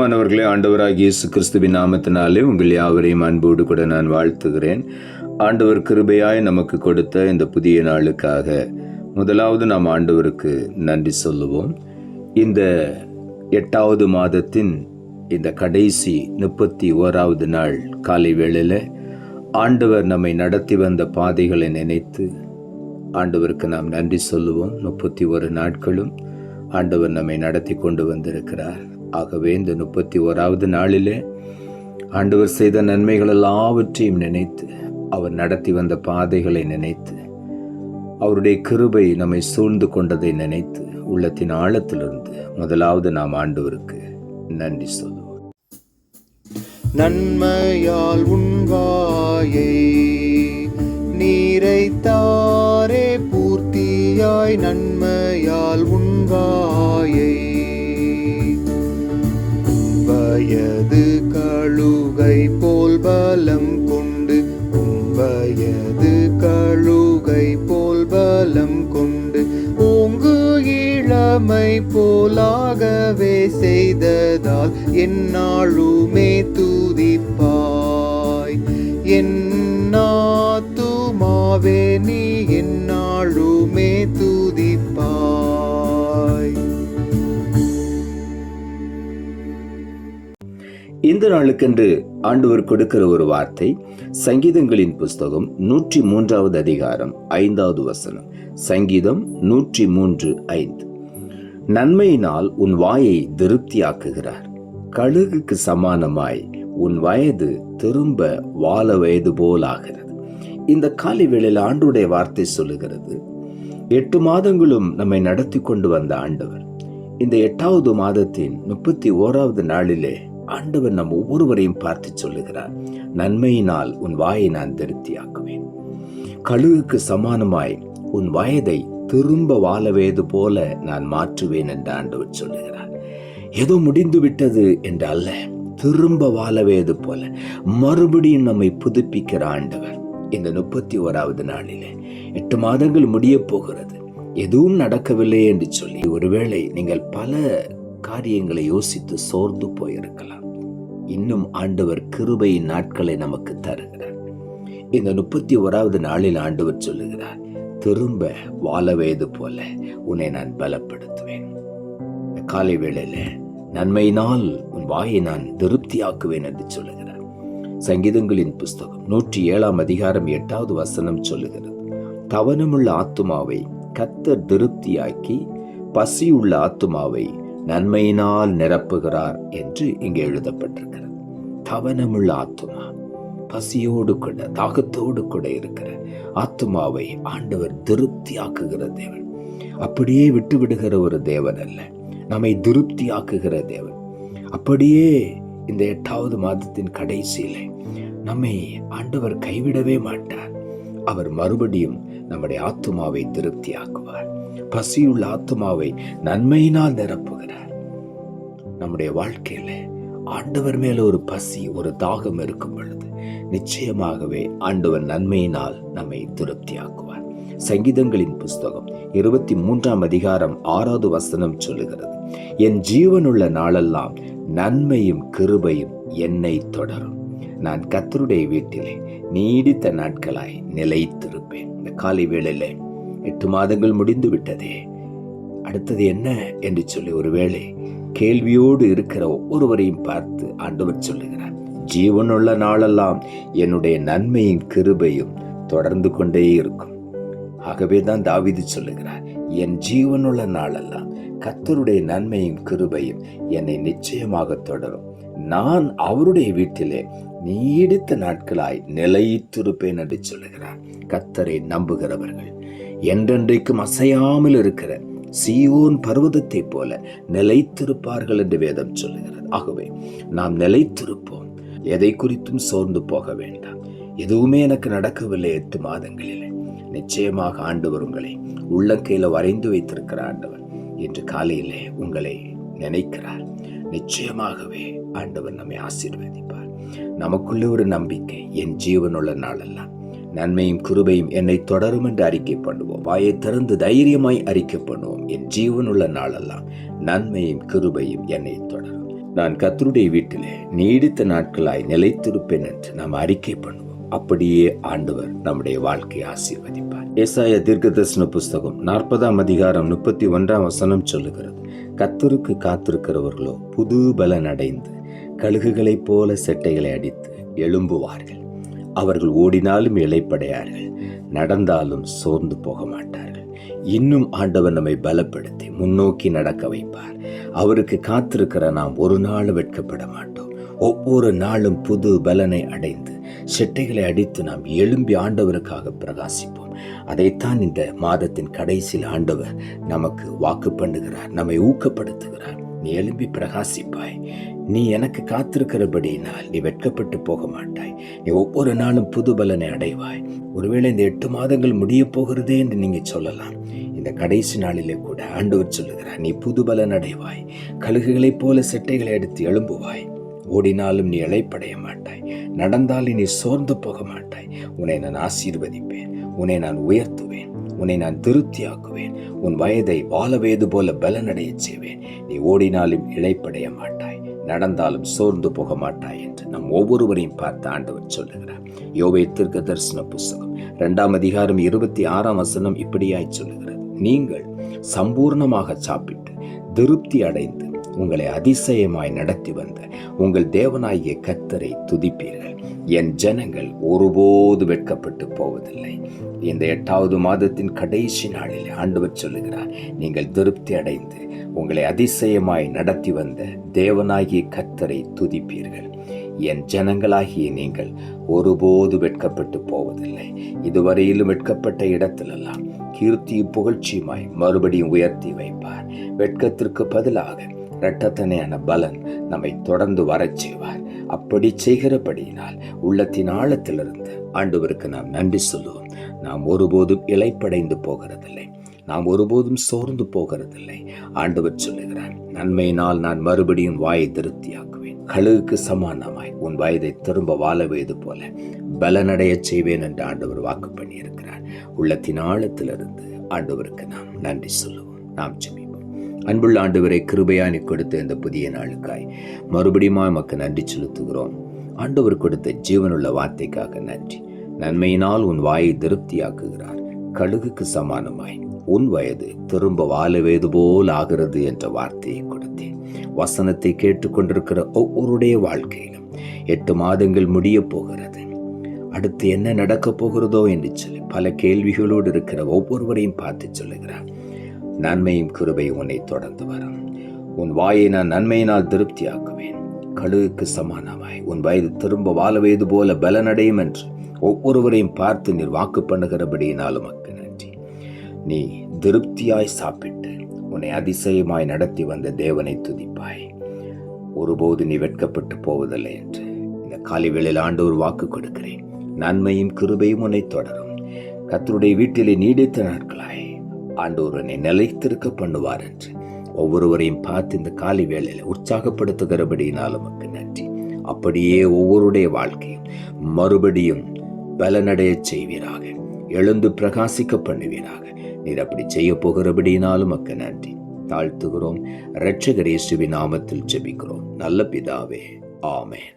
பிரியமானவர்களே ஆண்டவராக இயேசு கிறிஸ்துவின் நாமத்தினாலே உங்கள் யாவரையும் அன்போடு கூட நான் வாழ்த்துகிறேன். ஆண்டவர் கிருபையாய் நமக்கு கொடுத்த இந்த புதிய நாளுக்காக முதலாவது நாம் ஆண்டவருக்கு நன்றி சொல்லுவோம். இந்த எட்டாவது மாதத்தின் இந்த கடைசி முப்பத்தி ஓராவது நாள் காலை வேளையில் ஆண்டவர் நம்மை நடத்தி வந்த பாதைகளை நினைத்து ஆண்டவருக்கு நாம் நன்றி சொல்லுவோம். முப்பத்தி ஒரு நாட்களும் ஆண்டவர் நம்மை நடத்தி கொண்டு வந்திருக்கிறார். ஆகவே இந்த முப்பத்தி ஓராவது நாளிலே ஆண்டவர் செய்த நன்மைகள் எல்லாவற்றையும் நினைத்து அவர் நடத்தி வந்த பாதைகளை நினைத்து அவருடைய கிருபை நம்மை சூழ்ந்து கொண்டதை நினைத்து உள்ளத்தின் ஆழத்திலிருந்து முதலாவது நாம் ஆண்டவருக்கு நன்றி சொல்லுவோம். நன்மையால் உன்வாயை நீரைத்தாரே பூர்த்தியாய் நன்மையால் உண்வாய் வயது கழுகை போல் பலம் கொண்டு வயது கழுகை போல் பலம் கொண்டு ஓங்கு இளமை போலாகவே செய்ததால் என்னாளுமே துதிப்பாய். என்னாத்துமாவே நீ என்னா இந்த நாளுக்கென்று ஆண்டவர் கொடுக்கிற ஒரு வார்த்தை சங்கீதங்களின் புஸ்தகம் நூற்றி மூன்றாவது அதிகாரம் ஐந்தாவது வசனம். சங்கீதம் நூற்றி மூன்று ஐந்து. நன்மையினால் உன் வாயை திருப்தியாக்குகிறார். கழுகுக்கு சமானமாய் உன் வயது திரும்ப வாழ வயது போலாகிறது. இந்த காலை வேளையில் ஆண்டுடைய வார்த்தை சொல்லுகிறது எட்டு மாதங்களும் நம்மை நடத்தி கொண்டு வந்த ஆண்டவர் இந்த எட்டாவது மாதத்தின் முப்பத்தி ஓராவது நாளிலே ஆண்டவர் நம் ஒவ்வொருவரையும் பார்த்து சொல்லுகிறார். நன்மையினால் உன் வாயை நான் திருப்தியாக்குவேன். கழுகுக்கு சமானமாய் உன் வயதை திரும்ப வாழவேது போல நான் மாற்றுவேன் என்று ஆண்டவர் சொல்லுகிறார். ஏதோ முடிந்து விட்டது என்று அல்ல திரும்ப வாழவேது போல. மறுபடியும் நம்மை புதுப்பிக்கிற ஆண்டவர் இந்த முப்பத்தி ஓராவது நாளிலே எட்டு மாதங்கள் முடிய போகிறது. எதுவும் நடக்கவில்லை என்று சொல்லி ஒருவேளை நீங்கள் பல காரியங்களை யோசித்து சோர்ந்து போயிருக்கலாம். இன்னும் ஆண்டவர் கிருபையின் நாட்களை நமக்கு தருகிறார். இந்த முப்பத்தி ஓராவது நாளில் ஆண்டவர் சொல்லுகிறார் திரும்ப வாழவேது போல உன்னை நான் பலப்படுத்துவேன். காலை வேளையில் நன்மையினால் உன் வாயை நான் திருப்தியாக்குவேன் என்று சொல்லுகிறார். சங்கீதங்களின் புஸ்தகம் நூற்றி ஏழாம் அதிகாரம் எட்டாவது வசனம் சொல்லுகிறது தவனமுள்ள ஆத்துமாவை கத்தர் திருப்தியாக்கி பசியுள்ள ஆத்துமாவை நன்மையினால் நிரப்புகிறார் என்று இங்கே எழுதப்பட்டிருக்கிறது. தவனமுள்ள ஆத்துமா பசியோடு கூட தாகத்தோடு கூட இருக்கிற ஆத்துமாவை ஆண்டவர் திருப்தியாக்குகிற தேவன். அப்படியே விட்டு விடுகிற ஒரு தேவன் அல்ல நம்மை திருப்தியாக்குகிற தேவன். அப்படியே இந்த எட்டாவது மாதத்தின் கடைசியில நம்மை ஆண்டவர் கைவிடவே மாட்டார். அவர் மறுபடியும் நம்முடைய ஆத்துமாவை திருப்தியாக்குவார். பசியுள்ள ஆத்துமாவை நன்மையினால் நிரப்புகிறார். நம்முடைய வாழ்க்கையில ஆண்டவர் மேல ஒரு பசி ஒரு தாகம் இருக்கும் பொழுது நிச்சயமாகவே ஆண்டவர் நன்மையினால் நம்மை திருப்தியாக்குவார். சங்கீதங்களின் புஸ்தகம் இருபத்தி மூன்றாம் அதிகாரம் ஆறாவது வசனம் சொல்லுகிறது என் ஜீவனுள்ள நாளெல்லாம் நன்மையும் கிருபையும் என்னை தொடரும். நான் கத்தருடைய வீட்டிலே நீடித்த நாட்களாய் நிலைத்திருப்பேன். இந்த காலை வேளையில எட்டு மாதங்கள் முடிந்து விட்டதே அடுத்தது என்ன என்று சொல்லி ஒருவேளை கேள்வியோடு இருக்கிற ஒவ்வொருவரையும் பார்த்து ஆண்டவர் சொல்லுகிறார். ஜீவனுள்ள நாளெல்லாம் என்னுடைய நன்மையும் கிருபையும் தொடர்ந்து கொண்டே இருக்கும். ஆகவே தான் தாவிது சொல்லுகிறார் என் ஜீவனுள்ள நாளெல்லாம் கத்தருடைய நன்மையும் கிருபையும் என்னை நிச்சயமாக தொடரும். நான் அவருடைய வீட்டிலே நீடித்த நாட்களாய் நிலைத்திருப்பேன் என்று சொல்லுகிறார். கத்தரை நம்புகிறவர்கள் என்றென்றைக்கும் அசையாமல் இருக்கிற சீயோன் பர்வதத்தைப் போல நிலைத்திருப்பார்கள் என்று வேதம் சொல்லுகிறது. ஆகவே நாம் நிலைத்திருப்போம். எதை குறித்தும் சோர்ந்து போக வேண்டாம். எதுவுமே எனக்கு நடக்கவில்லை எட்டு மாதங்களில். நிச்சயமாக ஆண்டவர் உங்களை உள்ளங்கையில் வரைந்து வைத்திருக்கிற ஆண்டவர். இன்று காலையிலே உங்களை நினைக்கிறார். நிச்சயமாகவே ஆண்டவர் நம்மை ஆசீர்வதிப்பார். நமக்குள்ளே ஒரு நம்பிக்கை என் ஜீவனுள்ள நாளெல்லாம். நன்மையும் கிருபையும் என்னை தொடரும் என்று அறிக்கை பண்ணுவோம். வாயை திறந்து தைரியமாய் அறிக்கை பண்ணுவோம். என் ஜீவனுள்ள நாளெல்லாம் நன்மையும் கிருபையும் என்னை தொடரும். நான் கத்தருடைய வீட்டிலே நீடித்த நாட்களாய் நிலைத்திருப்பேன் என்று நாம் அறிக்கை பண்ணுவோம். அப்படியே ஆண்டவர் நம்முடைய வாழ்க்கையை ஆசீர்வதிப்பார். ஏசாய தீர்க்கதரிசன புஸ்தகம் நாற்பதாம் அதிகாரம் முப்பத்தி ஒன்றாம் வசனம் சொல்லுகிறது. கத்தருக்கு காத்திருக்கிறவர்களோ புது பலன் அடைந்து கழுகுகளைப் போல செட்டைகளை அடித்து எழும்புவார்கள். அவர்கள் ஓடினாலும் இளைப்படையார்கள் நடந்தாலும் சோர்ந்து போக மாட்டார்கள் இன்னும் ஆண்டவர் நம்மை பலப்படுத்தி முன்னோக்கி நடக்க வைப்பார். அவருக்கு காத்திருக்கிற நாம் ஒரு நாள் வெட்கப்பட மாட்டோம். ஒவ்வொரு நாளும் புது பலனை அடைந்து சிட்டைகளை அடித்து நாம் எழும்பி ஆண்டவருக்காக பிரகாசிப்போம். அதைத்தான் இந்த மாதத்தின் கடைசியில் ஆண்டவர் நமக்கு வாக்கு பண்ணுகிறார் நம்மை ஊக்கப்படுத்துகிறார். நீ எழும்பி பிரகாசிப்பாய். நீ எனக்கு காத்திருக்கிறபடியினால் நீ வெட்கப்பட்டு போக மாட்டாய் நீ ஒவ்வொரு நாளும் புது பலனை அடைவாய். ஒருவேளை இந்த எட்டு மாதங்கள் முடிய போகிறதே என்று நீங்கள் சொல்லலாம். இந்த கடைசி நாளிலே கூட ஆண்டவர் சொல்லுகிறார் நீ புது பலன் அடைவாய். கழுகுகளைப் போல செட்டைகளை எடுத்து எழும்புவாய். ஓடினாலும் நீ இழைப்படைய மாட்டாய். நடந்தாலும் நீ சோர்ந்து போக மாட்டாய். உன்னை நான் ஆசீர்வதிப்பேன். உன்னை நான் உயர்த்துவேன். உன்னை நான் திருப்தியாக்குவேன். உன் வயதை வாழ வயது போல பலனடையச் செய்வேன். நீ ஓடினாலும் இழைப்படைய மாட்டாய். நடந்தாலும் சோர்ந்து போக மாட்டாய் என்று நம் ஒவ்வொருவரையும் பார்த்து ஆண்டவர் சொல்லுகிறார். யோவே தீர்க்க தரிசன புஸ்தகம் இரண்டாம் அதிகாரம் இருபத்தி ஆறாம் வசனம் இப்படியாய் சொல்லுகிறது. நீங்கள் சம்பூர்ணமாக சாப்பிட்டு திருப்தி அடைந்து உங்களை அதிசயமாய் நடத்தி வந்த உங்கள் தேவனாகிய கத்தரை துதிப்பீர்கள். என் ஜனங்கள் ஒருபோது வெட்கப்பட்டு போவதில்லை. இந்த எட்டாவது மாதத்தின் கடைசி நாளில் ஆண்டவர் சொல்லுகிறார் நீங்கள் திருப்தி அடைந்து உங்களை அதிசயமாய் நடத்தி வந்த தேவனாகிய கத்தரை துதிப்பீர்கள். என் ஜனங்களாகிய நீங்கள் ஒருபோது வெட்கப்பட்டு போவதில்லை. இதுவரையிலும் வெட்கப்பட்ட இடத்திலெல்லாம் கீர்த்தி புகழ்ச்சியுமாய் மறுபடியும் உயர்த்தி வைப்பார். வெட்கத்திற்கு பதிலாக இரட்டத்தனையான பலன் நம்மை தொடர்ந்து வரச் செய்வார். அப்படி செய்கிறபடியினால் உள்ளத்தின் ஆழத்திலிருந்து ஆண்டவருக்கு நாம் நன்றி சொல்லுவோம். நாம் ஒருபோதும் இலைப்படைந்து போகிறதில்லை. நாம் ஒருபோதும் சோர்ந்து போகிறதில்லை. ஆண்டவர் சொல்லுகிறார் நன்மையினால் நான் மறுபடியும் வாயை திருப்தியாக்குவேன். கழுகுக்கு சமானமாய் உன் வயதை திரும்ப வாழவேது போல பலனடைய செய்வேன் என்று ஆண்டவர் வாக்கு பண்ணியிருக்கிறார் உள்ளத்தின் ஆழத்திலிருந்து ஆண்டவருக்கு நாம் நன்றி சொல்லுவோம். நாம் ஜெபிப்போம். அன்புள்ள ஆண்டவரை கிருபையானி கொடுத்த இந்த புதிய நாளுக்காய். மறுபடியும் நமக்கு நன்றி செலுத்துகிறோம். ஆண்டவர் கொடுத்த ஜீவனுள்ள வார்த்தைக்காக நன்றி. நன்மையினால் உன் வாயை திருப்தியாக்குகிறார். கழுகுக்கு சமானமாய். உன் வயது திரும்ப வாழவேது போல் ஆகிறது என்ற வார்த்தையை கொடுத்தேன். வசனத்தை கேட்டுக்கொண்டிருக்கிற ஒவ்வொருடைய வாழ்க்கையிலும் எட்டு மாதங்கள் முடிய போகிறது. அடுத்து என்ன நடக்கப் போகிறதோ என்று சொல்லி பல கேள்விகளோடு இருக்கிற ஒவ்வொருவரையும் பார்த்து சொல்லுகிறார். நன்மையும் கிருபை உன்னை தொடர்ந்து வரும். உன் வாயை நான் நன்மையினால் திருப்தியாக்குவேன். கழுகுக்கு சமானமாய். உன் வயது திரும்ப வாழ வயது போல பலனடையும் என்று ஒவ்வொருவரையும் பார்த்து நீர் வாக்கு பண்ணுகிறபடியினால் உமக்கு நன்றி. நீ திருப்தியாய் சாப்பிட்டு உன்னை அதிசயமாய் நடத்தி வந்த தேவனை துதிப்பாய். ஒருபோது நீ வெட்கப்பட்டு போவதில்லை என்று இந்த காலை வேளையில் ஆண்டவர் வாக்கு கொடுக்கிறேன். நன்மையும் கிருபையும் உன்னை தொடரும். கத்தருடைய வீட்டிலே நீடித்த நாட்களாய். ஆண்டவர் என்னை நிலைத்திருக்க பண்ணுவார் என்று. ஒவ்வொருவரையும் பார்த்து இந்த காலை வேளையில் உற்சாகப்படுத்துகிறபடியினால் உமக்கு நன்றி. அப்படியே ஒவ்வொருடைய வாழ்க்கையும் மறுபடியும் பலனடைய செய்வீராக. எழுந்து பிரகாசிக்க பண்ணுவீராக. நீர் அப்படி செய்ய போகிறபடியினாலும் மக்க நன்றி. தாழ்த்துகிறோம். இரட்சகர் இயேசுவின் நாமத்தில் ஜெபிக்கிறோம். நல்ல பிதாவே. ஆமென்.